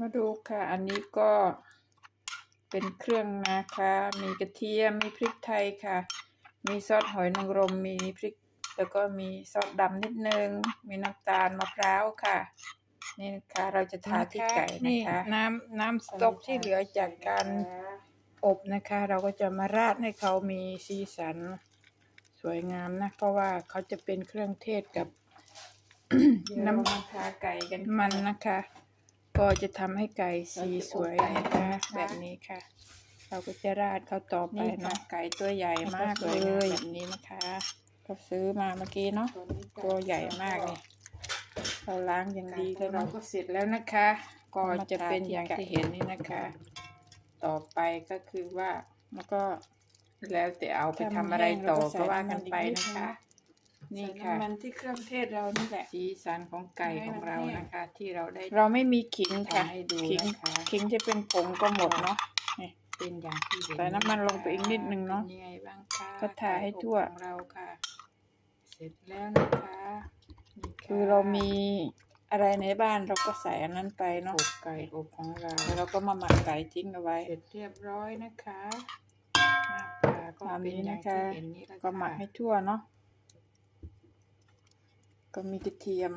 มาดูค่ะ อันนี้ก็เป็นเครื่องนะคะ มีกระเทียม มีพริกไทยค่ะ มีซอสหอยนางรม มีพริก แล้วก็มีซอสดำนิดนึง มีน้ำตาลมะพร้าวค่ะ นี่นะคะเราจะทาที่ไก่นะคะ น้ำน้ำสต๊อกที่เหลือจากการอบนะคะ เราก็จะมาราดให้เขามีสีสันสวยงามนะ เพราะว่าเขาจะเป็นเครื่องเทศกับน้ำทาไก่กันมันนะคะ ก็จะทำให้ไก่สีสวยนะคะแบบนี้ค่ะ เราก็จะราดเขาต่อไปนี่ค่ะเนาะไก่ตัวใหญ่มากเลยแบบนี้นะคะก็ซื้อมาเมื่อกี้เนาะตัวใหญ่มากเลยเราล้างอย่างดีแล้วเราเนาะก็เสร็จแล้วนะคะ ก็จะเป็นอย่างที่เห็นนี่นะคะ ต่อไปก็คือว่าแล้วก็แล้วแต่เอาไปทำอะไรต่อก็ว่ากันไปนะคะ นี่นี่ค่ะค่ะ มันที่เครื่องเทศเรานี่แหละ สีสันของไก่ของเรานะคะ ที่เราได้เราเราไม่มีขิงค่ะทำให้ดูขิงนะคะขิงที่เป็นผงก็หมดเนาะเป็นอย่างที่เห็นใส่น้ำมันลงไปอีกนิดนึงเนอะป็ยังไงบ้างคะก็ทาให้ทั่วไก่อบของเราค่ะ เสร็จแล้วนะคะนี่ะคือเรามีอะไรในบ้านเราก็ใส่อันนั้นไปอเนาะบไก่อบของเราแล้วเราก็มาหมักไก่ทิ้งเอาไว้ เสร็จเรียบร้อยนะคะหน้าตาก็ตามเป็นนี้อย่างนะคะที่เห็นนี่แหละก็หมักค่ะให้ทั่วเนาะ ก็มีกระเทียม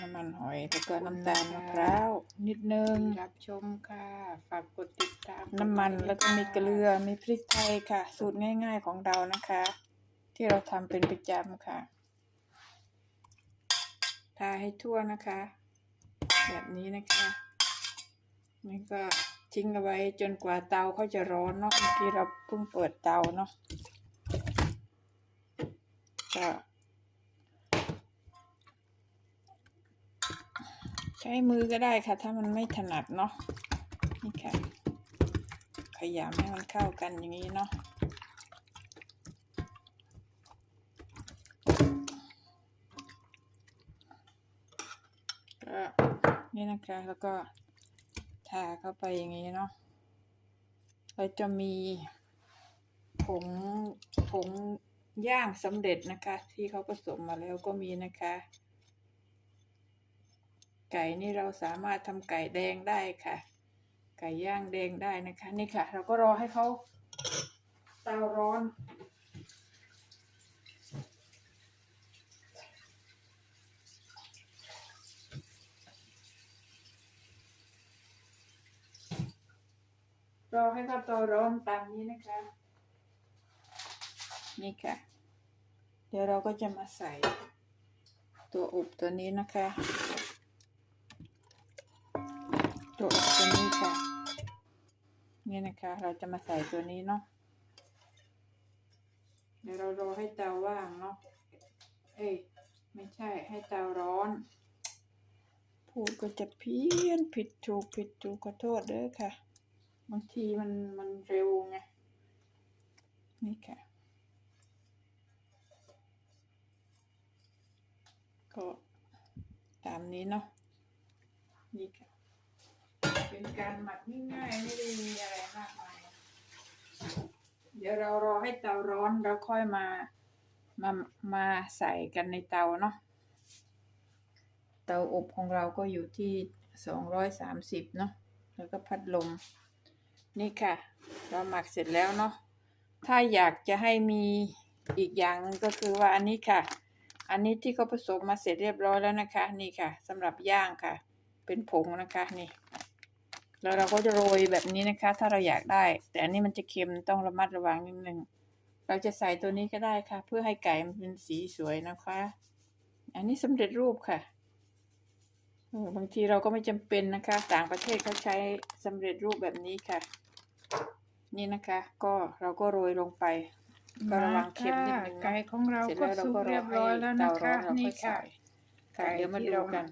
น้ำมันหอยแล้วก็น้ำตาลมะพร้าวนิดนึงที่รับชมค่ะ ฝากกดติดตามน้ำมันแล้วก็มีเกลือ มีพริกไทยค่ะ สูตรง่ายๆของเรานะคะ ที่เราทำเป็นประจำค่ะ ทาให้ทั่วนะคะ แบบนี้นะคะนี่ก็ทิ้งเอาไว้จนกว่าเตาเขาจะร้อนเนาะเมื่อกี้เราเพิ่งเปิดเตาเนาะก็ ใช้มือก็ได้ค่ะ ถ้ามันไม่ถนัดเนาะนี่ค่ะขยำให้มันเข้ากันอย่างนี้เนาะก็นี่นะคะแล้วก็ทาเข้าไปอย่างนี้เนาะเราจะมีผงผงย่างสำเร็จนะคะ ที่เขาผสมมาแล้วก็มีนะคะ ไก่นี่เราสามารถทำไก่แดงได้ค่ะ ไก่ย่างแดงได้นะคะ นี่ค่ะ เราก็รอให้เขาเตาร้อนรอให้เขาเตาร้อนตามนี้นะคะ นี่ค่ะ เดี๋ยวเราก็จะมาใส่ตัวอบตัวนี้นะคะ ตัวตัวนี้ค่ะนี่นะคะ เราจะมาใส่ตัวนี้เนาะเดี๋ยวเรารอให้เตาว่างเนาะเอ้ยไม่ใช่ให้เตาร้อน พูดก็จะเพี้ยนผิดถูกผิดถูกขอโทษเด้อค่ะ บางทีมันมันเร็วไงนี่ค่ะก็ตามนี้เนาะนี่ค่ะ เป็นการหมักง่ายๆไม่ได้มีอะไรมากมายเดี๋ยวเรารอให้เตาร้อนแล้วค่อยมามามาใส่กันในเตาเนาะเตาอบของเราก็อยู่ที่สองร้อยสามสิบเนาะแล้วก็พัดลม นี่ค่ะ เราหมักเสร็จแล้วเนาะถ้าอยากจะให้มีอีกอย่างหนึงก็คือว่าอันนี้ค่ะ อันนี้ที่เขาผสมมาเสร็จเรียบร้อยแล้วนะคะ นี่ค่ะสำหรับย่างค่ะ เป็นผงนะคะนี่ แล้วเราก็จะโรยแบบนี้นะคะ ถ้าเราอยากได้ แต่อันนี้มันจะเค็มต้องระมัดระวังนิดนึงเราจะใส่ตัวนี้ก็ได้ค่ะ เพื่อให้ไก่มันเป็นสีสวยนะคะ อันนี้สำเร็จรูปค่ะเออบางทีเราก็ไม่จำเป็นนะคะ ต่างประเทศเขาใช้สำเร็จรูปแบบนี้ค่ะ นี่นะคะ ก็เราก็โรยลงไป ก็ระวังเค็มนิดนึงไก่เนาะของเราเสร็จก็แล้วเราสุกก็รเรีอยบร้อยแล้วให้นะเตาร้อคะนเรานี่ค่อยค่ะใส่ค่ะเดี๋ยวมาดูกัน